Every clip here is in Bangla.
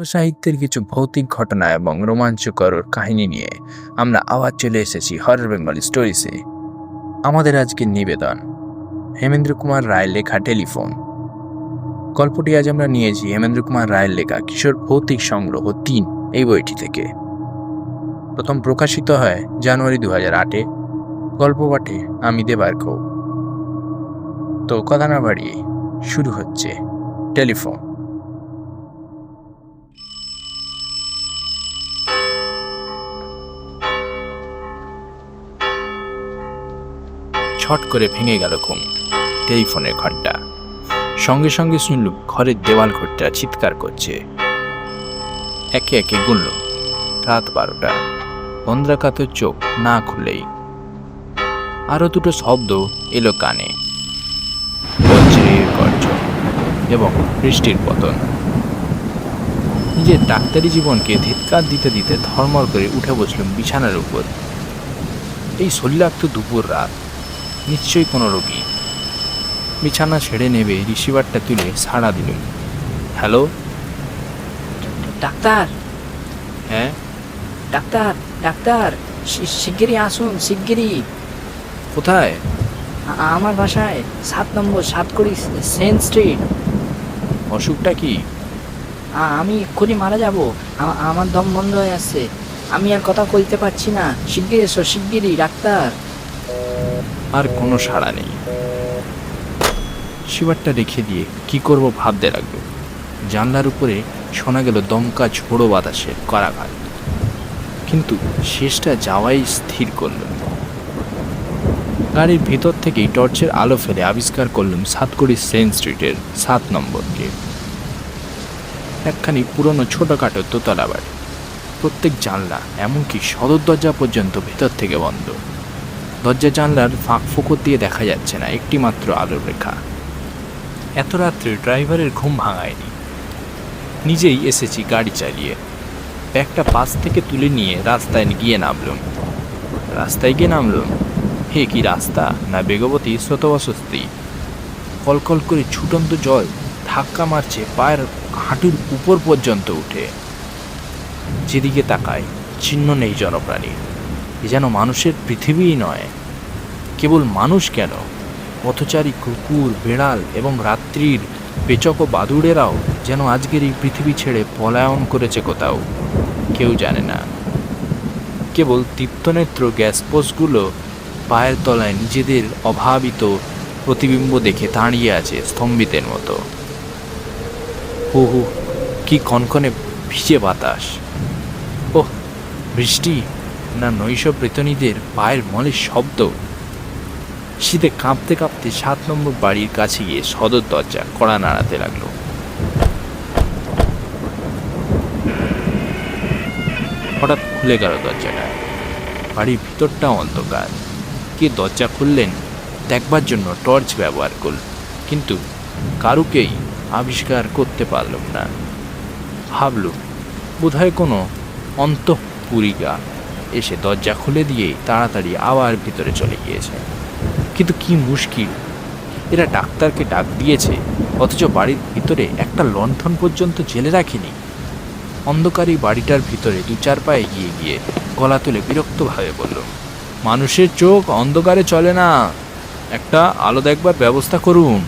সাহিত্যের কিছু ভৌতিক ঘটনা এবং রোমাঞ্চকর কাহিনী নিয়ে আমরা আবার চলে এসেছি হরর বেঙ্গল স্টোরিসে আমাদের আজকের নিবেদন, হেমেন্দ্র কুমার রায়ের লেখা টেলিফোন। গল্পটি আজ আমরা নিয়েছি হেমেন্দ্র কুমার রায়ের লেখা কিশোর ভৌতিক সংগ্রহ তিন, এই বইটি থেকে। প্রথম প্রকাশিত হয় জানুয়ারি দু হাজার আটে। গল্প পাঠে আমি দেবার্ক তো কথা না বাড়িয়ে শুরু হচ্ছে টেলিফোন। ছট করে ভেঙে গেল ঘুম। টেলিফোনের ঘরটা। সঙ্গে সঙ্গে শুনলুম ঘরের দেওয়াল ঘরটা চিৎকার করছে। একে একে গুনলুম রাত বারোটা। বন্দ্রাকাতের চোখ না খুলেই আরও দুটো শব্দ এলো কানে। গর্জন এবং বৃষ্টির পতন। নিজের ডাক্তারি জীবনকে ধিৎকার দিতে দিতে ধর্মর করে উঠে বসলুম বিছানার উপর। এই শরীরাক্ত দুপুর রাত। নিশ্চয়ই কোনো রোগী। বিছানা ছেড়ে নেবে রিসিভারটা তুলে সাড়া দিলুম হ্যালো? ডাক্তার। হ্যাঁ? ডাক্তার ডাক্তার শিগগিরই আসুন শিগগিরই। কোথায়? আমার বাসায় সাত নম্বর সাতকড়ি সেন্ট স্ট্রিট। অসুখটা কি? আমি এক্ষুনি মারা যাব। আমার দম বন্ধ হয়ে আসছে। আমি আর কথা কইতে পারছি না। শিগগির এসো শিগগিরই ডাক্তার। আর কোনো সাড়া নেই। শিবারটা রেখে দিয়ে কি করব ভাবতে লাগল। জানলার উপরে শোনা গেল দমকা ঝোড়ো বাতাসের করাঘাত কিন্তু শেষটা যাওয়াই স্থির করল গাড়ির ভিতর থেকেই টর্চের আলো ফেলে আবিষ্কার করলাম সাতকড়ি সেন্ট স্ট্রিটের সাত নম্বরকে। একখানি পুরনো ছোটোখাটো দোতলা বাড়ি। প্রত্যেক জানলা এমনকি সদর দরজা পর্যন্ত ভেতর থেকে বন্ধ। দরজা জানলার ফাঁক ফোকর দিয়ে দেখা যাচ্ছে না, একটি মাত্র আলোর রেখা। এত রাত্রে ড্রাইভারের ঘুম ভাঙায়নি। নিজেই এসেছি গাড়ি চালিয়ে। ব্যাগটা পাশ থেকে তুলে নিয়ে রাস্তায় গিয়ে নামলুম। রাস্তায় গিয়ে নামলুম? হে, কি রাস্তা? না বেগবতী স্রোতবসস্তি কলকল করে ছুটন্ত জল ধাক্কা মারছে পায়ের হাঁটুর উপর পর্যন্ত উঠে। যেদিকে তাকায় চিহ্ন নেই জনপ্রাণীর এ যেন মানুষের পৃথিবীই নয়। কেবল মানুষ কেন? পথচারী কুকুর, বেড়াল এবং রাত্রির পেচক ও বাদুড়েরাও যেন আজকের এই পৃথিবী ছেড়ে পলায়ন করেছে কোথাও, কেউ জানে না। কেবল দীপ্তনেত্র গ্যাস পোস্টগুলো পায়ের তলায় নিজেদের অভাবিত প্রতিবিম্ব দেখে দাঁড়িয়ে আছে স্তম্ভিতের মতো। হু হু কি কনকনে ভিজে বাতাস। ওহ, বৃষ্টি? না নৈশ প্রেতনীদের পায়ের মলের শব্দ। শীতে কাঁপতে কাঁপতে সাত নম্বর বাড়ির কাছে গিয়ে সদর দরজা কড়া নাড়াতে লাগল। হঠাৎ খুলে গেল দরজাটা। বাড়ির ভিতরটাও অন্ধকার। কে দরজা খুললেন দেখবার জন্য টর্চ ব্যবহার করল, কিন্তু কারুকেই আবিষ্কার করতে পারলাম না। ভাবলুম, বোধহয় কোনো অন্তঃপুরিকা এসে দরজা খুলে দিয়েই তাড়াতাড়ি আবার ভিতরে চলে গিয়েছে। কিন্তু কি মুশকিল। এরা ডাক্তারকে ডাক দিয়েছে, অথচ বাড়ির ভিতরে একটা লণ্ঠন পর্যন্ত জেলে রাখেনি। অন্ধকারী বাড়িটার ভিতরে দু চার পায়ে গিয়ে গিয়ে গলা তুলে বিরক্তভাবে বলল, মানুষের চোখ অন্ধকারে চলে না। একটা আলো দেখবার ব্যবস্থা করুন।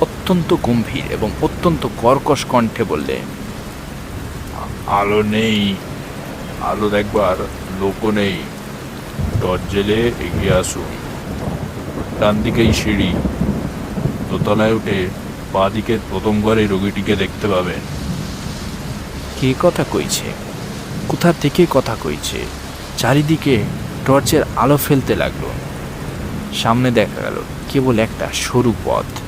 অত্যন্ত গম্ভীর এবং অত্যন্ত কর্কশ কণ্ঠে বললে আলো নেই। আলো দেখবার লোকও নেই। জেলে এগিয়ে আসুন। ডান দিকেই সিঁড়ি। দোতলায় উঠে বাঁ দিকের প্রথম ঘরে রোগীটিকে দেখতে পাবেন। কে কথা কইছে? কোথা থেকে কথা কইছে? চারিদিকে টর্চের আলো ফেলতে লাগল। সামনে দেখা গেল, কেবল একটা সরু পথ।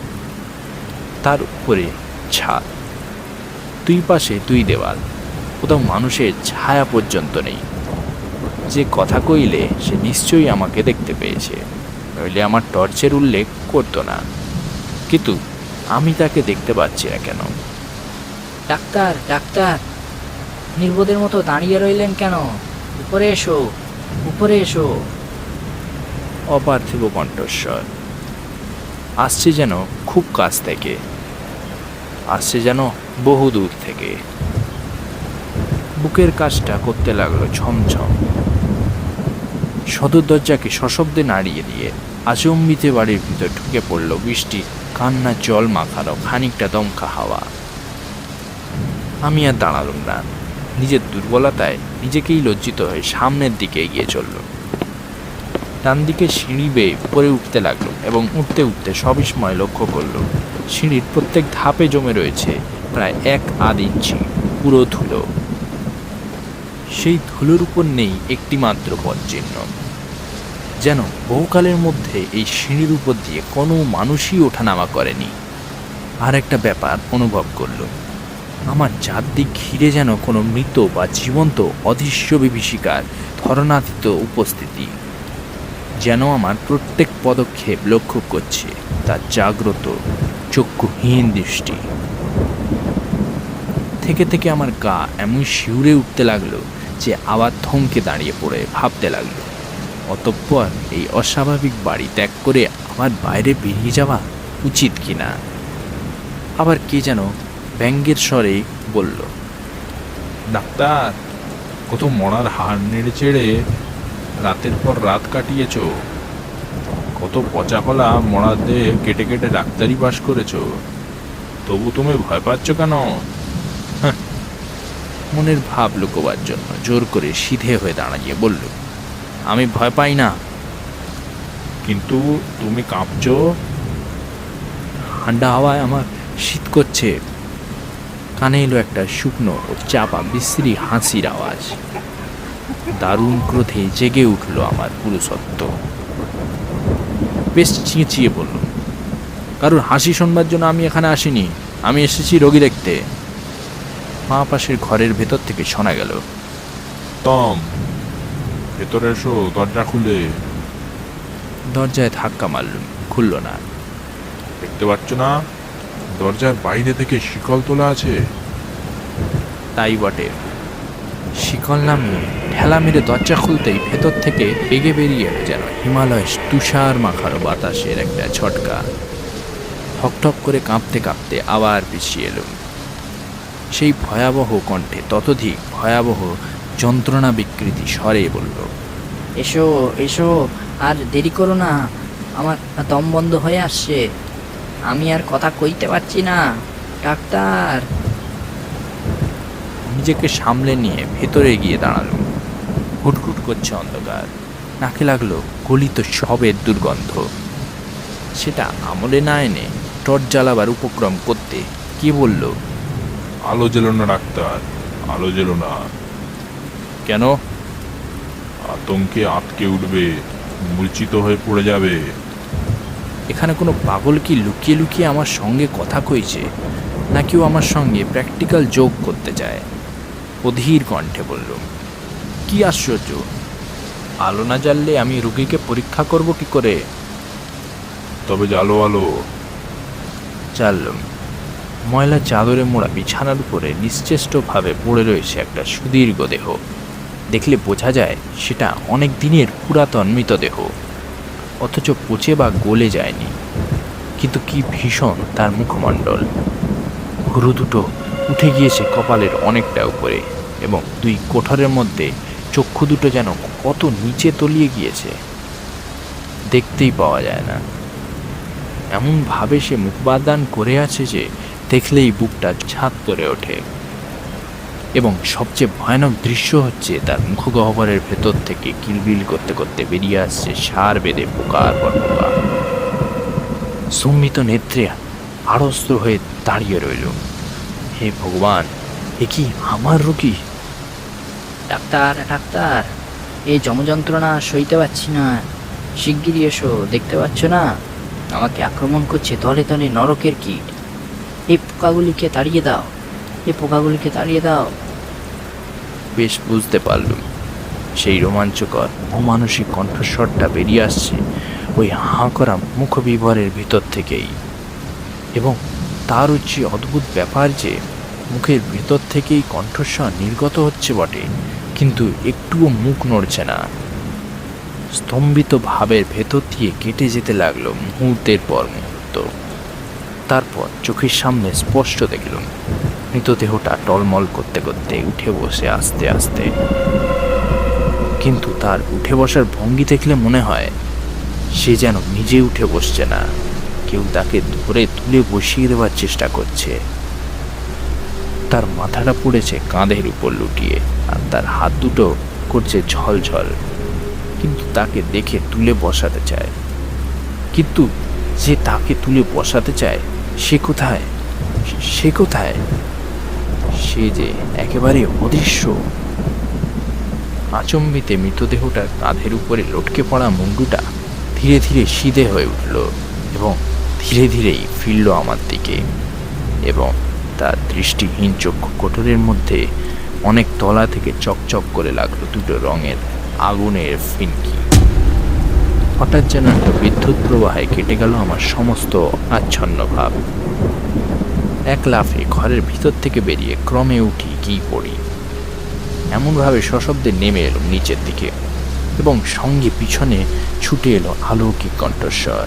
তার উপরে ছাদ। দুই পাশে দুই দেওয়াল। কোথাও মানুষের ছায়া পর্যন্ত নেই। যে কথা কইলে সে নিশ্চয়ই আমাকে দেখতে পেয়েছে। নইলে আমার টর্চের উল্লেখ করতো না। কিন্তু আমি তাকে দেখতে পাচ্ছি না কেন? ডাক্তার ডাক্তার নির্বোধের মতো দাঁড়িয়ে রইলেন কেন? উপরে এসো উপরে এসো। অপার্থিব কণ্ঠস্বর। আসছে যেন খুব কাছ থেকে। আসছে যেন বহু দূর থেকে। বুকের কাজটা করতে লাগল ছমছম সদর দরজাকে সশব্দে নাড়িয়ে দিয়ে আচম্বিতে বাড়ির ভিতর ঢুকে পড়ল বৃষ্টি, কান্না, জল মাখানো, খানিকটা দমকা হাওয়া। আমি আর দাঁড়ালাম না। নিজের দুর্বলতায় নিজেকেই লজ্জিত হয়ে সামনের দিকে এগিয়ে চলল ডান দিকে সিঁড়ি বেয়ে উপরে উঠতে লাগল এবং উঠতে উঠতে সবিস্ময় লক্ষ্য করল সিঁড়ির প্রত্যেক ধাপে জমে রয়েছে প্রায় এক আধ ইঞ্চি পুরো ধুলো। সেই ধুলোর উপর নেই একটি মাত্র পদচিহ্ন যেন বহুকালের মধ্যে এই সিঁড়ির উপর দিয়ে কোনো মানুষই ওঠানামা করেনি। আর একটা ব্যাপার অনুভব করল। আমার চারদিক ঘিরে যেন কোনো মৃত বা জীবন্ত অদৃশ্য বিভীষিকার ধরনাতীত উপস্থিতি। যেন আমার প্রত্যেক পদক্ষেপ লক্ষ্য করছে তার জাগ্রত, চক্ষুহীন দৃষ্টি। থেকে থেকে আমার গা এমন শিউরে উঠতে লাগল যে আবার থমকে দাঁড়িয়ে পড়ে ভাবতে লাগল। অতঃপর এই অস্বাভাবিক বাড়ি ত্যাগ করে আমার বাইরে বেরিয়ে যাওয়া উচিত কি না আবার কে যেন ব্যঙ্গের স্বরে বলল, ডাক্তার, কত মরার হাড় নেড়ে চেড়ে রাতের পর রাত কাটিয়েছ। কত পচা কলা মরাদের কেটে কেটে ডাক্তারি পাশ করেছ। তবু তুমি ভয় পাচ্ছ কেন? মনের ভাব লুকোবার জন্য জোর করে সিধে হয়ে দাঁড়িয়ে বলল আমি ভয় পাই না। কিন্তু তুমি কাঁপছো। ঠান্ডা হাওয়ায় আমার শীত করছে। কানে এলো একটা শুকনো ও চাপা বিশ্রী হাসির আওয়াজ। দারুণ ক্রোধে জেগে উঠল আমার পুরুষত্ব। বেশ চেঁচিয়ে বলল কারোর হাসি শোনবার জন্য আমি এখানে আসিনি। আমি এসেছি রোগী দেখতে। মা পাশের ঘরের ভেতর থেকে শোনা গেল। তম ভেতরে এসো দরজা খুলে। দরজায় ধাক্কা মারলুম খুলল না। দেখতে পাচ্ছ না দরজার বাইরে থেকে শিকল তোলা আছে। তাই বটে। শিকল নামিয়ে ঠেলা মেরে দরজা খুলতেই ভেতর থেকে বেগে বেরিয়ে এলো যেন হিমালয় তুষার মাখানো বাতাসের একটা ঝটকা। ঠকঠক করে কাঁপতে কাঁপতে আবার পিছিয়ে এলো। সেই ভয়াবহ কণ্ঠে ততোধিক ভয়াবহ যন্ত্রণা বিকৃতি স্বরে বলল এসো এসো আর দেরি করো না। আমার দম বন্ধ হয়ে আসছে। আমি আর কথা কইতে পারছি না। ডাক্তার। নিজেকে সামলে নিয়ে ভেতরে গিয়ে দাঁড়াল। হুটহুট করছে অন্ধকার। নাকে লাগল গলিত সবের দুর্গন্ধ। সেটা আমলে না এনে টর্চ জ্বালাবার উপক্রম করতে কে বলল আলো জ্বেলো না ডাক্তার আলো জ্বেলো না কেন? আতঙ্কে আটকে উঠবে মূর্ছিত হয়ে পড়ে যাবে। এখানে কোনো পাগল কি লুকিয়ে লুকিয়ে আমার সঙ্গে কথা কইছে? না কেউ আমার সঙ্গে প্র্যাকটিক্যাল যোগ করতে চায়? অধীর কণ্ঠে বলল কি আশ্চর্য! আলো না জ্বাললে আমি রুগীকে পরীক্ষা করব কি করে? তবে জালো আলো। জানলাম ময়লা চাদরে মোড়া বিছানার উপরে নিশ্চেষ্টভাবে পড়ে রয়েছে একটা সুদীর্ঘ দেহ। দেখলে বোঝা যায় সেটা অনেক দিনের পুরাতন মৃতদেহ। অথচ পচে বা গলে যায়নি। কিন্তু কি ভীষণ তার মুখমণ্ডল। ভুরু দুটো উঠে গিয়েছে কপালের অনেকটা উপরে এবং দুই কোঠরের মধ্যে চক্ষু দুটো যেন কত নিচে তলিয়ে গিয়েছে। দেখতেই পাওয়া যায় না। এমনভাবে সে মুখবাদান করে আছে যে দেখলেই বুকটা ছাদ করে ওঠে। এবং সবচেয়ে ভয়ানক দৃশ্য হচ্ছে তার মুখগহ্বরের ভেতর থেকে কিলবিল করতে করতে বেরিয়ে আসছে সার বেঁধে পোকার পর পোকা। সম্মিত নেত্রে আড়স্ত হয়ে দাঁড়িয়ে রইল। হে ভগবান, এ কি আমার রোগী? ডাক্তার ডাক্তার এই যমযন্ত্রণা সইতে পারছি না। শিগগিরই এসো, দেখতে পাচ্ছ না? আমাকে আক্রমণ করছে তলে তলে নরকের কীট। এই পোকাগুলিকে তাড়িয়ে দাও এই পোকাগুলিকে তাড়িয়ে দাও বেশ বুঝতে পারলুম। সেই রোমাঞ্চকর অমানসিক কণ্ঠস্বরটা বেরিয়ে আসছে ওই হাঁ করা মুখবিভরের ভিতর থেকেই। এবং তার হচ্ছে অদ্ভুত ব্যাপার যে মুখের ভেতর থেকেই কণ্ঠস্বর নির্গত হচ্ছে বটে, কিন্তু একটুও মুখ নড়ছে না। স্তম্ভিত ভাবের ভেতর দিয়ে কেটে যেতে লাগল মুহূর্তের পর মুহূর্ত। তারপর চোখের সামনে স্পষ্ট দেখলুম, মৃতদেহটা টলমল করতে করতে উঠে বসে আস্তে আস্তে। কিন্তু তার উঠে বসার ভঙ্গি দেখলে মনে হয়, সে যেন নিজে উঠে বসছে না। কেউ তাকে ধরে তুলে বসিয়ে দেওয়ার চেষ্টা করছে। তার মাথাটা পড়েছে কাঁধের উপর লুটিয়ে আর তার হাত দুটো করছে ঝলঝল, কিন্তু তাকে দেখে তুলে বসাতে চায়। কিন্তু যে তাকে তুলে বসাতে চায় সে কোথায়? সে কোথায়? সে যে একেবারে অদৃশ্য। আচম্বিতে মৃতদেহটার কাঁধের উপরে লটকে পড়া মুন্ডুটা ধীরে ধীরে সিধে হয়ে উঠল এবং ধীরে ধীরেই ফিরল আমার দিকে এবং তার দৃষ্টিহীন চক্ষু কোটরের মধ্যে অনেক তলা থেকে চকচক করে লাগল দুটো রঙের আগুনের ফিনকি। হঠাৎ যেন একটা বিদ্যুৎ প্রবাহে কেটে গেল আমার সমস্ত আচ্ছন্ন ভাব। এক লাফে ঘরের ভিতর থেকে বেরিয়ে ক্রমে উঠি কি পড়ি এমনভাবে সশব্দে নেমে এলো নিচের দিকে এবং সঙ্গে পিছনে ছুটে এলো আলৌকিক কণ্ঠস্বর।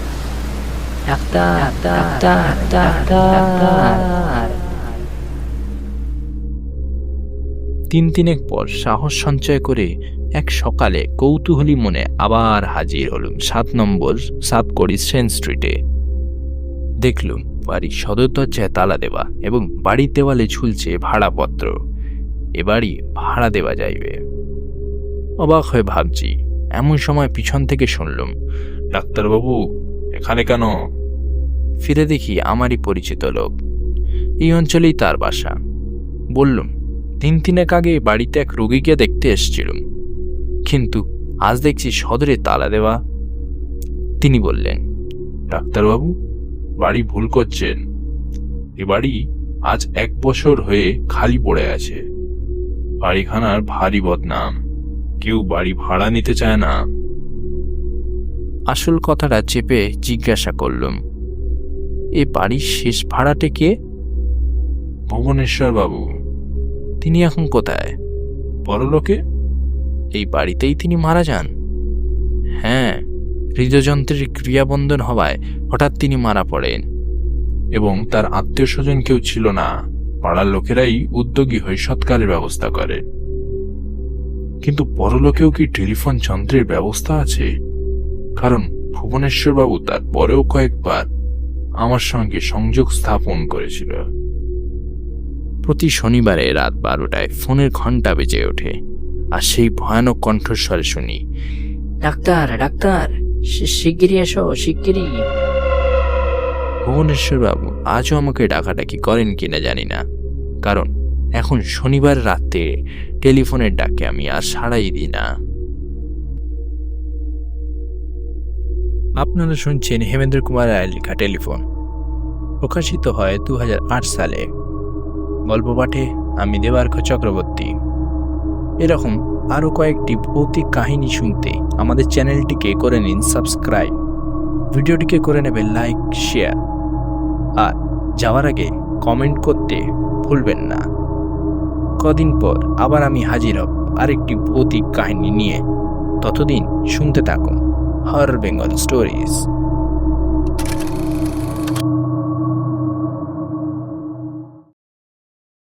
তিন তিনেক পর সাহস সঞ্চয় করে এক সকালে কৌতূহলী মনে আবার হাজির হলুম সাত নম্বর সাত কড়ি সেন স্ট্রিটে। দেখলুম বাড়ির সদর দরজায় তালা দেওয়া এবং বাড়ির দেওয়ালে ঝুলছে ভাড়াপত্র। এ বাড়ি ভাড়া দেওয়া যাইবে। অবাক হয়ে ভাবছি, এমন সময় পিছন থেকে শুনলুম, ডাক্তারবাবু, এখানে কেন? ফিরে দেখি আমারই পরিচিত লোক। এই অঞ্চলেই তার বাসা। বললুম তিন তিনেক আগে বাড়িতে এক রোগীকে দেখতে এসেছিলুম। কিন্তু আজ দেখছি সদরে তালা দেওয়া। তিনি বললেন ডাক্তারবাবু বাড়ি ভুল করছেন। এ বাড়ি আজ এক বছর হয়ে খালি পড়ে আছে। বাড়িখানার ভারী বদনাম কেউ বাড়ি ভাড়া নিতে চায় না। আসল কথাটা চেপে জিজ্ঞাসা করলুম এ বাড়ির শেষ ভাড়াটে কে? ভুবনেশ্বর বাবু তিনি এখন কোথায়? পরলোকে এই বাড়িতেই তিনি মারা যান। হ্যাঁ হৃদযন্ত্রের ক্রিয়াবন্ধন হওয়ায় হঠাৎ তিনি মারা পড়েন এবং তার আত্মীয় স্বজন কেউ ছিল না। পাড়ার লোকেরাই উদ্যোগী হয়ে সৎকারের ব্যবস্থা করে। কিন্তু পরলোকেও কি টেলিফোন যন্ত্রের ব্যবস্থা আছে? কারণ ভুবনেশ্বর বাবু তার পরেও কয়েকবার আমার সঙ্গে সংযোগ স্থাপন করেছিল। প্রতি শনিবারে রাত বারোটায় ফোনের ঘণ্টা বেজে ওঠে। আর সেই ভয়ানক কণ্ঠস্বরে শুনি। ডাক্তার ডাক্তার শিগগিরই এসো শিগগিরই। ভুবনেশ্বর বাবু আজও আমাকে ডাকাডাকি করেন কিনা জানি না। কারণ এখন শনিবার রাতে টেলিফোনের ডাকে আমি আর সাড়াই দিই না। আপনারা শুনছেন হেমেন্দ্র কুমার রায়ের লেখা টেলিফোন। প্রকাশিত হয় দু হাজার আট সালে। গল্প পাঠে আমি দেবার্ঘ চক্রবর্তী। এরকম আরও কয়েকটি ভৌতিক কাহিনী শুনতে আমাদের চ্যানেলটিকে করে নিন সাবস্ক্রাইব। ভিডিওটিকে করে নেবেন লাইক, শেয়ার। আর যাওয়ার আগে কমেন্ট করতে ভুলবেন না। কদিন পর আবার আমি হাজির হব আরেকটি ভৌতিক কাহিনী নিয়ে। ততদিন শুনতে থাকুন হর বেঙ্গল স্টোরিজ।